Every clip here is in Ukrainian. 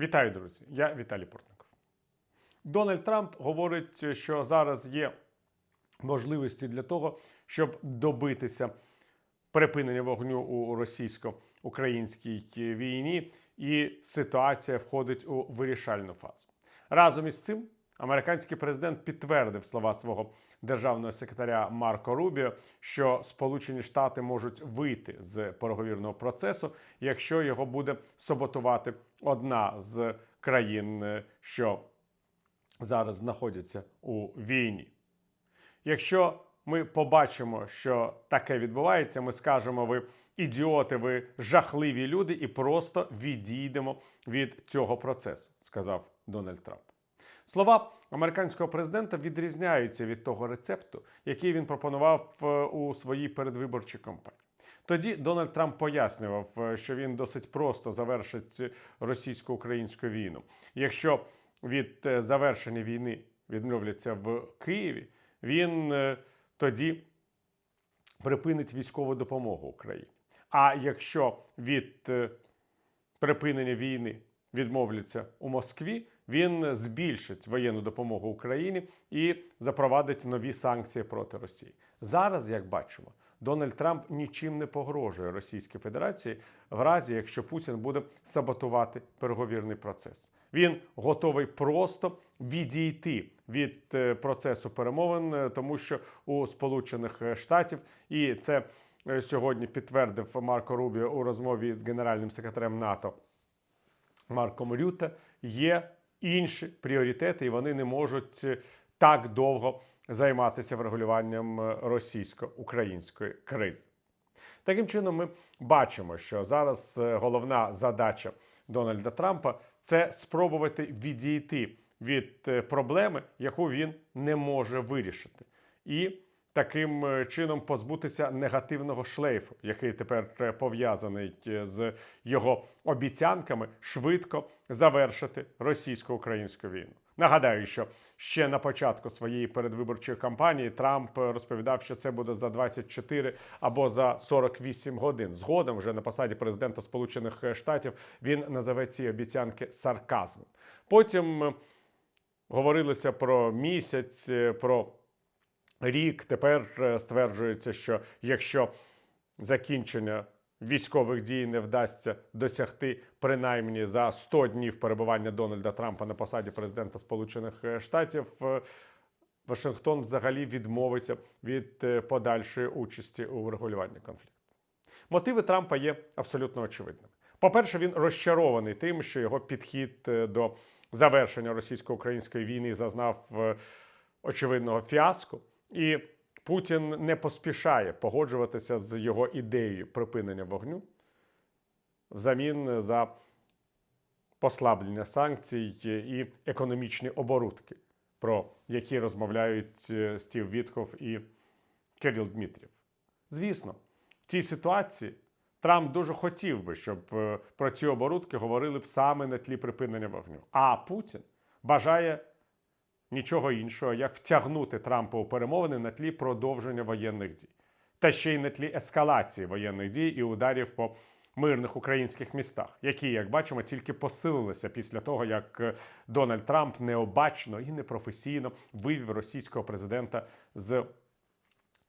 Вітаю, друзі! Я Віталій Портников. Дональд Трамп говорить, що зараз є можливості для того, щоб добитися припинення вогню у російсько-українській війні, і ситуація входить у вирішальну фазу. Разом із цим американський президент підтвердив слова свого державного секретаря Марко Рубіо, що Сполучені Штати можуть вийти з переговірного процесу, якщо його буде саботувати одна з країн, е, що зараз знаходяться у війні. Якщо ми побачимо, що таке відбувається, ми скажемо, ви ідіоти, ви жахливі люди, і просто відійдемо від цього процесу, сказав Дональд Трамп. Слова американського президента відрізняються від того рецепту, який він пропонував е, у своїй передвиборчій кампанії. Тоді Дональд Трамп пояснював, е, що він досить просто завершить російсько-українську війну. Якщо від е, завершення війни відмовляться в Києві, він тоді припинить військову допомогу Україні. А якщо від припинення війни відмовляться у Москві, він збільшить воєнну допомогу Україні і запровадить нові санкції проти Росії. Зараз, як бачимо, Дональд Трамп нічим не погрожує Російській Федерації в разі, якщо Путін буде саботувати переговірний процес. Він готовий просто відійти від е, процесу перемовин, е, тому що у Сполучених Штатів і це е, сьогодні підтвердив Марко Рубіо у розмові з генеральним секретарем НАТО Марком Рюте, є інші пріоритети, і вони не можуть е, так довго займатися врегулюванням е, російсько-української кризи. Таким чином, ми бачимо, що зараз е, головна задача Дональда Трампа це спробувати відійти від проблеми, яку він не може вирішити, і таким е, чином позбутися негативного шлейфу, який тепер е, пов'язаний е, з його обіцянками швидко завершити російсько-українську війну. Нагадаю, що ще на початку своєї передвиборчої кампанії Трамп розповідав, що це буде за 24 або за 48 годин. Згодом, вже на посаді президента Сполучених Штатів, він називе ці обіцянки сарказмом. Потім говорилося про місяць, про рік. Тепер е, стверджується, що якщо закінчення військових дій не вдасться досягти принаймні за 100 днів перебування Дональда Трампа на посаді президента Сполучених е, Штатів. е, Вашингтон взагалі відмовиться від подальшої участі у врегулюванні конфлікту. Мотиви Трампа є абсолютно очевидними. По-перше, він розчарований тим, що його підхід до завершення російсько-української війни зазнав очевидного фіаско, і Путін не поспішає погоджуватися з його ідеєю припинення вогню взамін за послаблення санкцій і економічні оборудки, про які розмовляють е, Стів Вітков і Кирил Дмитрів. Звісно, в цій ситуації Трамп дуже хотів би, щоб е, про ці оборудки говорили б саме на тлі припинення вогню. А Путін бажає нічого іншого, як втягнути Трампа у перемовини на тлі продовження воєнних дій, та ще й на тлі ескалації воєнних дій і ударів по мирних українських містах, які, як бачимо, тільки посилилися після того, як е, Дональд Трамп необачно і непрофесійно вивів російського президента з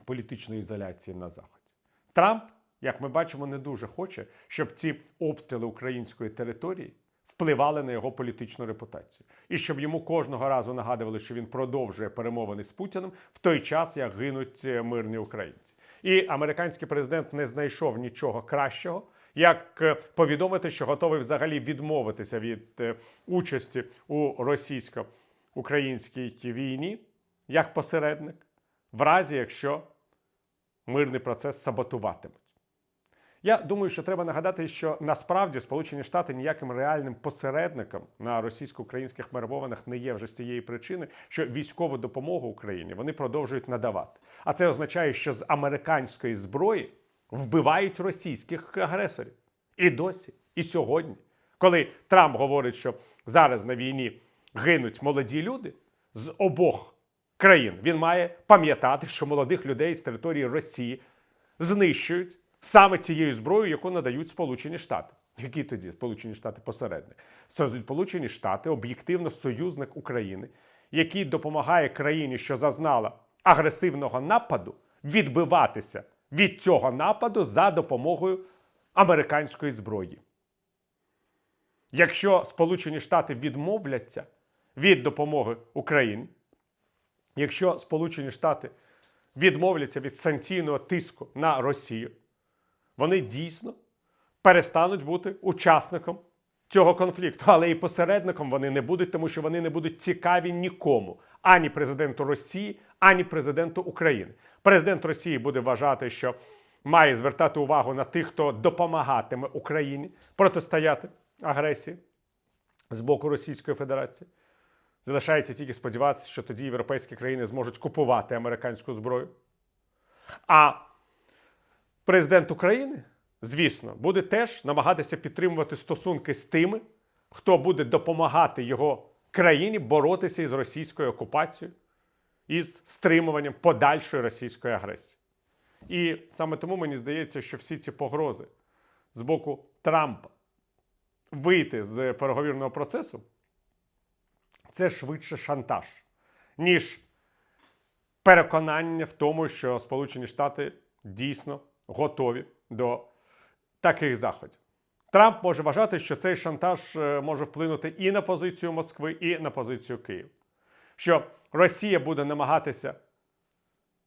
політичної ізоляції на заході. Трамп, як ми бачимо, не дуже хоче, щоб ці обстріли української території впливали на його політичну репутацію, і щоб йому кожного разу нагадували, що він продовжує перемовини з Путіним в той час, як гинуть е, мирні українці. І американський президент не знайшов нічого кращого, як е, повідомити, що готовий взагалі відмовитися від е, участі у російсько-українській війні як посередник, в разі якщо мирний процес саботуватимуть. Я думаю, що треба нагадати, що насправді Сполучені Штати ніяким реальним посередником на російсько-українських перемовинах не є вже з цієї причини, що військову допомогу Україні вони продовжують надавати. А це означає, що з американської зброї вбивають російських агресорів. І досі, і сьогодні, коли Трамп говорить, що зараз на війні гинуть молоді люди з обох країн, він має пам'ятати, що молодих людей з території Росії знищують саме цією зброєю, яку надають Сполучені Штати. Які тоді Сполучені Штати посередник? Сполучені Штати об'єктивно союзник України, який допомагає країні, що зазнала агресивного нападу, відбиватися від цього нападу за допомогою американської зброї. Якщо Сполучені Штати відмовляться від допомоги Україні, якщо Сполучені Штати відмовляться від санкційного тиску на Росію, вони дійсно перестануть бути учасником цього конфлікту, але і посередником вони не будуть, тому що вони не будуть цікаві нікому, ані президенту Росії, ані президенту України. Президент Росії буде вважати, що має звертати увагу на тих, хто допомагатиме Україні протистояти агресії з боку Російської Федерації. Залишається тільки сподіватися, що тоді європейські країни зможуть купувати американську зброю. А президент України, звісно, буде теж намагатися підтримувати стосунки з тими, хто буде допомагати його країні боротися із російською окупацією із стримуванням подальшої російської агресії. І саме тому мені здається, що всі ці погрози з боку Трампа вийти з переговірного процесу це швидше шантаж, ніж переконання в тому, що Сполучені Штати дійсно готові до таких заходів. Трамп може вважати, що цей шантаж е, може вплинути і на позицію Москви, і на позицію Києва. Що Росія буде намагатися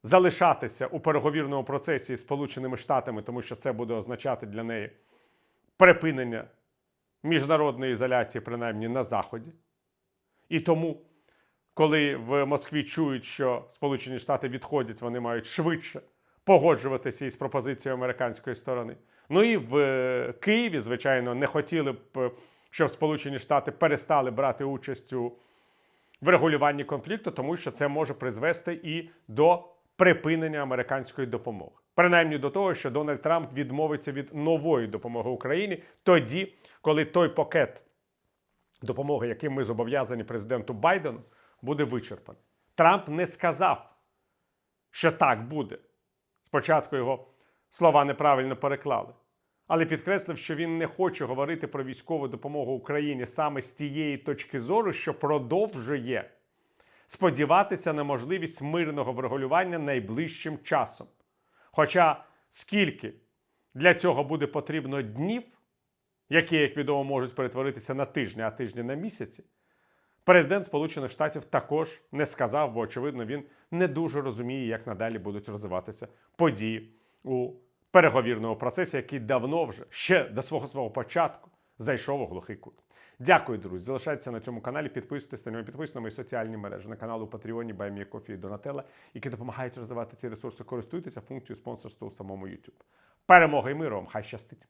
залишатися у переговірному процесі з Сполученими Штатами, тому що це буде означати для неї припинення міжнародної ізоляції, принаймні на Заході. І тому, коли в Москві чують, що Сполучені Штати відходять, вони мають швидше погоджуватися із пропозицією американської сторони. Ну і в е, Києві, звичайно, не хотіли б, е, щоб Сполучені Штати перестали брати участь у врегулюванні конфлікту, тому що це може призвести і до припинення американської допомоги. Принаймні до того, що Дональд Трамп відмовиться від нової допомоги Україні тоді, коли той пакет допомоги, яким ми зобов'язані президенту Байдену, буде вичерпаний. Трамп не сказав, що так буде. Спочатку його слова неправильно переклали. Але підкреслив, що він не хоче говорити про військову допомогу Україні саме з тієї точки зору, що продовжує сподіватися на можливість мирного врегулювання найближчим часом. Хоча скільки для цього буде потрібно днів, які, як відомо, можуть перетворитися на тижні, а тижні на місяці, президент Сполучених Штатів також не сказав, бо, очевидно, він не дуже розуміє, як надалі будуть розвиватися події у переговірному процесі, який давно вже ще до свого свого початку зайшов у глухий кут. Дякую, друзі. Залишайтеся на цьому каналі, підписуйтесь та не підписуйтесь на мої соціальні мережі на канал у Патреоні, Баймія і Донателла, які допомагають розвивати ці ресурси. Користуйтеся функцією спонсорства у самому YouTube. Перемоги і миру вам! Хай щастить!